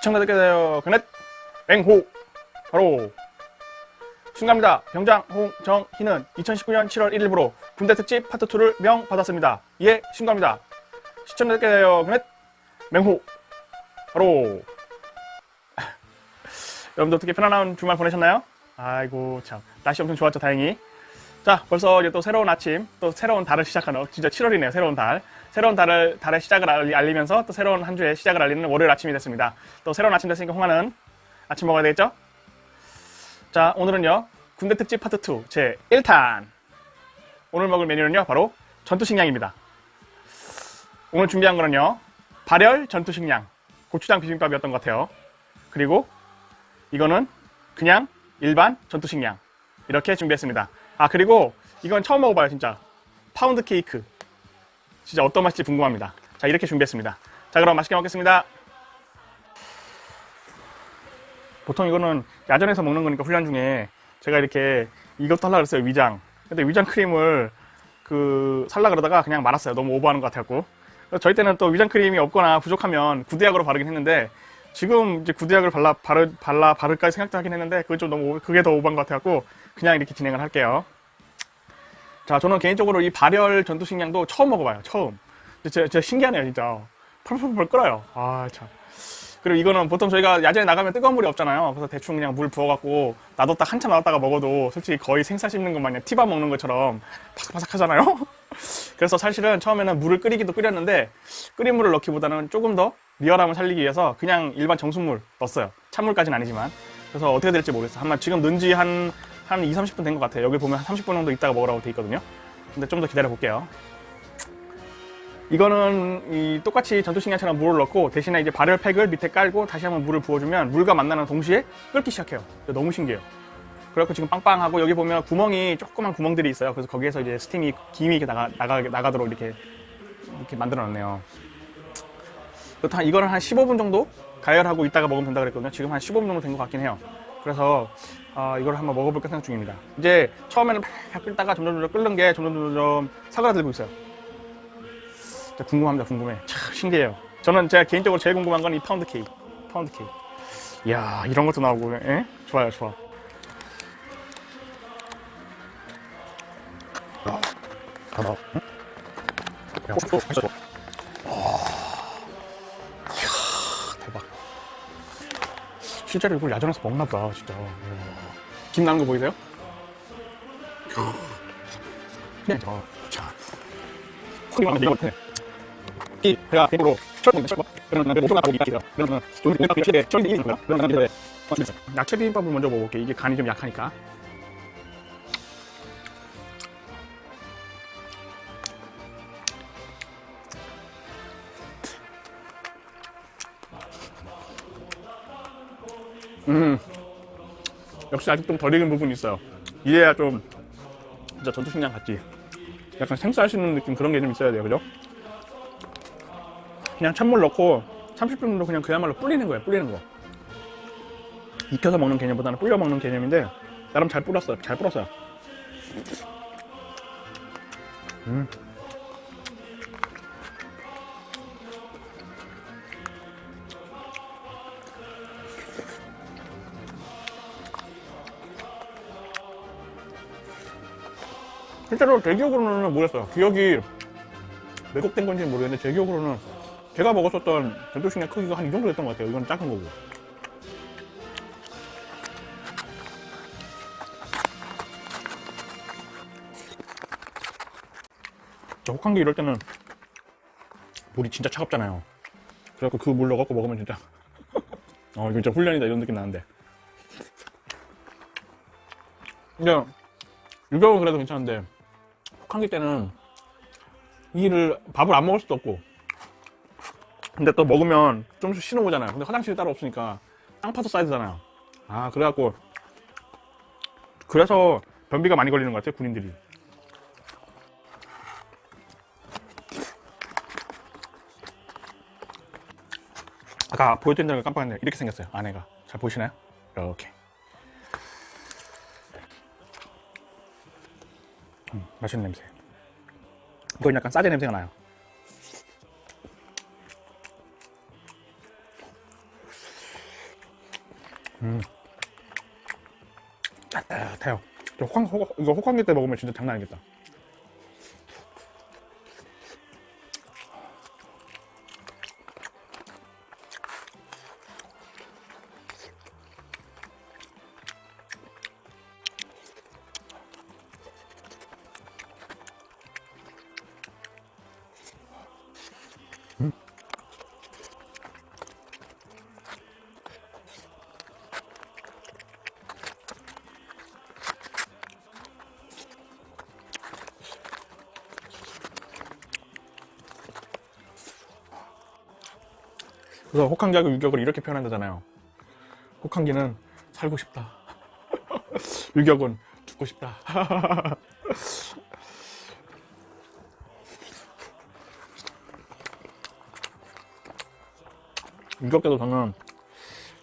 시청자들께서 그넷 맹호 바로 순간입니다. 병장 홍정희는 2019년 7월 1일부로 군대 특집 파트 2를 명 받았습니다. 이에 신고합니다. 시청자들께서 그넷 맹호 바로 여러분들 어떻게 편안한 주말 보내셨나요? 아이고 참 날씨 엄청 좋았죠 다행히 자 벌써 이제 또 새로운 아침 또 새로운 달을 시작하는 어, 진짜 7월이네요 새로운 달. 새로운 달을 달의 시작을 알리- 알리면서 또 새로운 한 주의 시작을 알리는 월요일 아침이 됐습니다. 또 새로운 아침 됐으니까 홍하는 아침 먹어야 되겠죠? 자 오늘은요 군대 특집 파트 2 제 1탄. 오늘 먹을 메뉴는요 바로 전투식량입니다. 오늘 준비한 거는요 발열 전투식량 고추장 비빔밥이었던 것 같아요. 그리고 이거는 그냥 일반 전투식량. 이렇게 준비했습니다. 아 그리고 이건 처음 먹어봐요 진짜 파운드 케이크 진짜 어떤 맛일지 궁금합니다. 자 이렇게 준비했습니다. 자 그럼 맛있게 먹겠습니다. 보통 이거는 야전에서 먹는 거니까 훈련 중에 제가 이렇게 이것도 하려고 그랬어요 위장. 근데 위장 크림을 그 살라 그러다가 그냥 말았어요. 너무 오버하는 것 같아갖고. 저희 때는 또 위장 크림이 없거나 부족하면 구대약으로 바르긴 했는데 지금 이제 구대약을 발라 바르, 발라 바를까 생각도 하긴 했는데 그건 좀 너무 오- 그게 더 오버한 것 같아갖고 그냥 이렇게 진행을 할게요. 자, 저는 개인적으로 이 발열 전투식량도 처음 먹어봐요. 처음. 진짜, 진짜 신기하네요, 진짜. 펄펄펄 끓어요. 아, 참. 그리고 이거는 보통 저희가 야전에 나가면 뜨거운 물이 없잖아요. 그래서 대충 그냥 물 부어갖고 놔뒀다 한참 놔뒀다가 먹어도 솔직히 거의 생사 씹는 것 마냥 티밥 먹는 것처럼 바삭바삭 하잖아요. 그래서 사실은 처음에는 물을 끓이기도 끓였는데 끓인 물을 넣기보다는 조금 더 리얼함을 살리기 위해서 그냥 일반 정수물 넣었어요. 찬물까지는 아니지만. 그래서 어떻게 될지 모르겠어요. 아마 지금 넣은 지 한, 한 2, 30분 된 것 같아요. 여기 보면 한 30분 정도 있다가 먹으라고 돼 있거든요. 근데 좀 더 기다려 볼게요. 이거는 이 똑같이 전투식량처럼 물을 넣고 대신에 이제 발열팩을 밑에 깔고 다시 한번 물을 부어주면 물과 만나는 동시에 끓기 시작해요. 너무 신기해요. 그래갖고 지금 빵빵하고 여기 보면 구멍이 조그만 구멍들이 있어요. 그래서 거기에서 이제 스팀이 김이 이렇게 나가 나가 나가도록 이렇게 이렇게 만들어 놨네요. 그렇다 이거는 한 15분 정도 가열하고 있다가 먹으면 된다 그랬거든요. 지금 한 15분 정도 된 것 같긴 해요. 그래서 아, 이걸 한번 먹어볼까 생각 중입니다. 이제 처음에는 막 끓다가 점점 점점 끓는 게 점점 점점 사그라들고 있어요. 진짜 궁금합니다. 궁금해. 참 신기해요. 저는 제가 개인적으로 제일 궁금한 건 이 파운드 케이크. 파운드 케이크. 이야 이런 것도 나오고, 예? 좋아요, 좋아. 하나, 응? 야, 또 맛있어. 이야, 실제로 이걸 야전에서 먹나 보다, 진짜. 이야. 김 나는 거 보이세요? 네, 저, 자. 콩이 많은 이거 같아. 이 배가 대으로 철거 철거 그러면 내 목표가 나오고 이기요 그러면 좀 내가 그렇게 철이 이기는 거야 그러면 이제 야채 비빔밥을 먼저 먹어볼게 이게 간이 좀 약하니까 음 역시 아직 좀 덜 익은 부분이 있어요 이래야 좀 진짜 전투식량 같지 약간 생쌀 씹는 느낌 그런 게 좀 있어야 돼요 그죠? 그냥 찬물 넣고 30분 정도 그냥 그야말로 불리는 거예요. 불리는 거. 익혀서 먹는 개념보다는 불려 먹는 개념인데 나름 잘 불었어요. 잘 불었어요. 음. 실제로 제 기억으로는 모르겠어요. 기억이 왜곡된 건지 는 모르겠는데 제 기억으로는 제가 먹었었던 전도식량 크기가 한 이 정도 됐던 것 같아요. 이건 작은 거고. 저 혹한기 이럴 때는 물이 진짜 차갑잖아요. 그래갖고 그 물 넣어갖고 먹으면 진짜 어 이거 진짜 훈련이다 이런 느낌 나는데. 근데 유격은 그래도 괜찮은데 혹한기 때는 이를 밥을 안 먹을 수도 없고. 근데 또 먹으면 좀씩 신호 오잖아요. 근데 화장실이 따로 없으니까 땅파도 싸야 되잖아요. 아 그래갖고 그래서 변비가 많이 걸리는 것 같아요 군인들이. 아까 보여드린다는 걸 깜빡했네요 이렇게 생겼어요 안에가. 잘 보이시나요? 이렇게 맛있는 냄새 이건 약간 싸제 냄새가 나요. 음. 따뜻해요. 저 혹한, 혹, 이거 혹한기 때 먹으면 진짜 장난 아니겠다. 그래서 혹한기하고 유격을 이렇게 표현한다잖아요. 혹한기는 살고 싶다. 유격은 죽고 싶다. 유격 때도 저는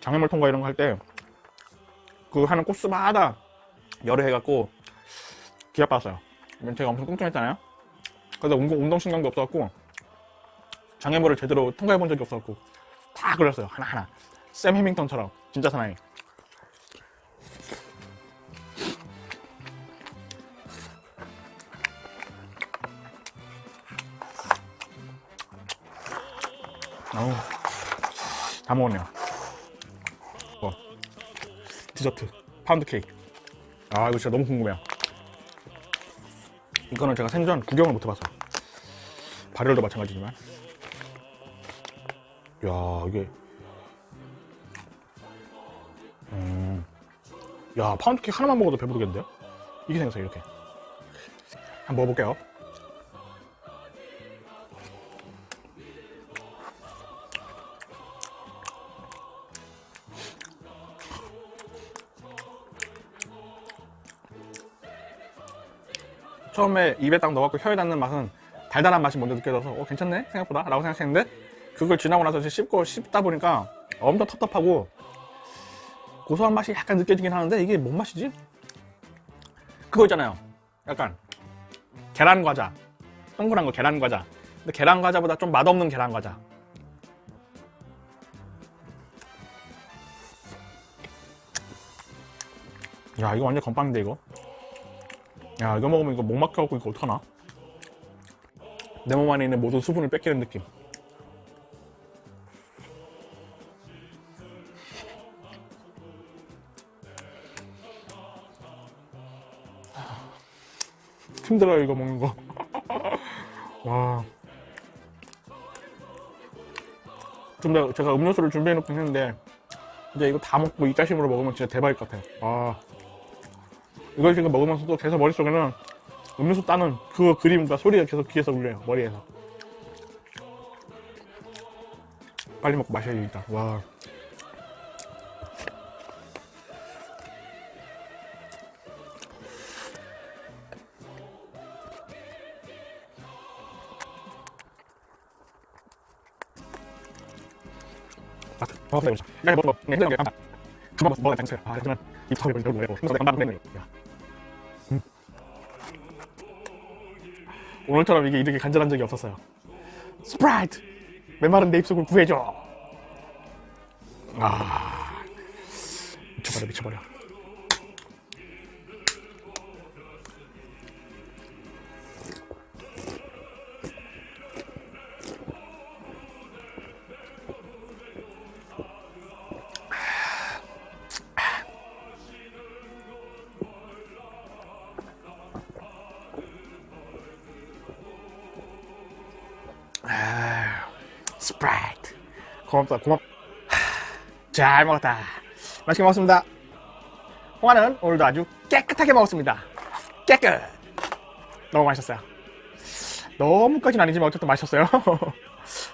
장애물 통과 이런 거 할 때 그 하는 코스마다 여러 해갖고 기합 받았어요. 제가 엄청 뚱뚱했잖아요. 그래서 운동, 운동신경도 없어갖고 장애물을 제대로 통과해 본 적이 없어갖고 다 그렸어요. 하나하나. 샘 해밍턴처럼. 진짜 사나이. 어우. 다 먹었네요. 뭐. 디저트. 파운드 케이크. 아 이거 진짜 너무 궁금해요. 이거는 제가 생전 구경을 못 해봤어요 발열도 마찬가지지만 야 이게. 음. 야 파운드 케이크 하나만 먹어도 배부르겠는데요? 이게 생겼어요 이렇게. 한번 먹어볼게요. 처음에 입에 딱 넣어갖고 혀에 닿는 맛은 달달한 맛이 먼저 느껴져서 어 괜찮네? 생각보다? 라고 생각했는데 그걸 지나고 나서 씹고 씹다 보니까 엄청 텁텁하고 고소한 맛이 약간 느껴지긴 하는데 이게 뭔 맛이지? 그거 있잖아요. 약간 계란 과자. 동그란 거 계란 과자. 근데 계란 과자보다 좀 맛없는 계란 과자. 야 이거 완전 건빵인데 이거. 야 이거 먹으면 이거 목 막혀갖고 이거 어떡하나? 내 몸 안에 있는 모든 수분을 뺏기는 느낌. 힘들어요 이거 먹는 거. 와. 좀더 제가 음료수를 준비해 놓긴 했는데 이제 이거 다 먹고 이따심으로 먹으면 진짜 대박일 것 같아요. 와. 이걸 지금 먹으면서도 계속 머릿속에는 음료수 따는 그 그림과 소리가 계속 귀에서 울려요 머리에서. 빨리 먹고 마셔야겠다. 와. 야. 음. 오늘처럼 이게 이렇게 간절한 적이 없었어요. 스프라이트! 메마른 내 입속을 구해줘! 아. 미쳐버려, 미쳐버려. 스프라이트. 고맙다, 고맙. 하, 잘 먹었다. 맛있게 먹었습니다. 홍화는 오늘도 아주 깨끗하게 먹었습니다. 깨끗. 너무 맛있었어요. 너무까지는 아니지만 어쨌든 맛있었어요.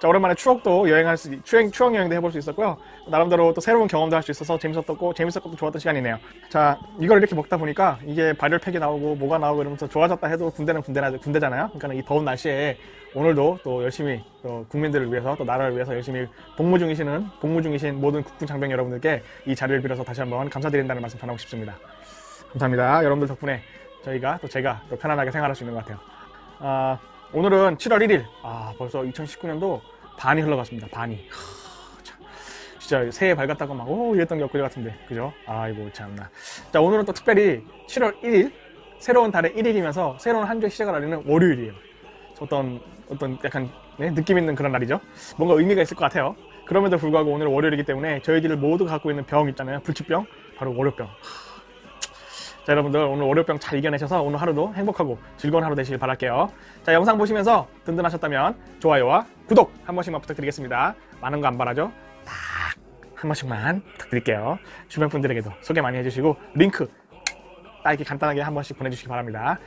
자, 오랜만에 추억도 여행할 수, 추행, 추억 여행도 해볼 수 있었고요. 나름대로 또 새로운 경험도 할 수 있어서 재밌었고, 재밌었고, 좋았던 시간이네요. 자, 이걸 이렇게 먹다 보니까 이게 발열팩이 나오고, 뭐가 나오고 이러면서 좋아졌다 해도 군대는 군대나, 군대잖아요. 그러니까 이 더운 날씨에 오늘도 또 열심히 또 국민들을 위해서 또 나라를 위해서 열심히 복무 중이시는, 복무 중이신 모든 국군 장병 여러분들께 이 자리를 빌어서 다시 한번 감사드린다는 말씀 전하고 싶습니다. 감사합니다. 여러분들 덕분에 저희가 또 제가 또 편안하게 생활할 수 있는 것 같아요. 아, 오늘은 7월 1일. 아, 벌써 2019년도 반이 흘러갔습니다. 반이. 하, 참, 진짜 새해 밝았다고 막, 오, 이랬던 게 엊그제 같은데. 그죠? 아이고, 참나. 자, 오늘은 또 특별히 7월 1일, 새로운 달의 1일이면서 새로운 한 주의 시작을 알리는 월요일이에요. 어떤, 어떤 약간, 네, 느낌 있는 그런 날이죠? 뭔가 의미가 있을 것 같아요. 그럼에도 불구하고 오늘 월요일이기 때문에 저희들을 모두 갖고 있는 병 있잖아요. 불치병. 바로 월요병. 자, 여러분들 오늘 월요병 잘 이겨내셔서 오늘 하루도 행복하고 즐거운 하루 되시길 바랄게요. 자, 영상 보시면서 든든하셨다면 좋아요와 구독 한 번씩만 부탁드리겠습니다. 많은 거 안 바라죠? 딱 한 번씩만 부탁드릴게요. 주변 분들에게도 소개 많이 해주시고 링크 딱 이렇게 간단하게 한 번씩 보내주시기 바랍니다.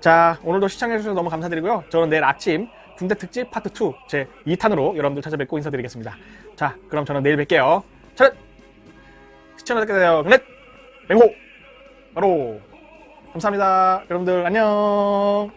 자, 오늘도 시청해주셔서 너무 감사드리고요. 저는 내일 아침 군대 특집 파트 2 제 2탄으로 여러분들 찾아뵙고 인사드리겠습니다. 자, 그럼 저는 내일 뵐게요. 차렷! 시청자들께서 그넷! 맹호! 바로! 감사합니다. 여러분들 안녕!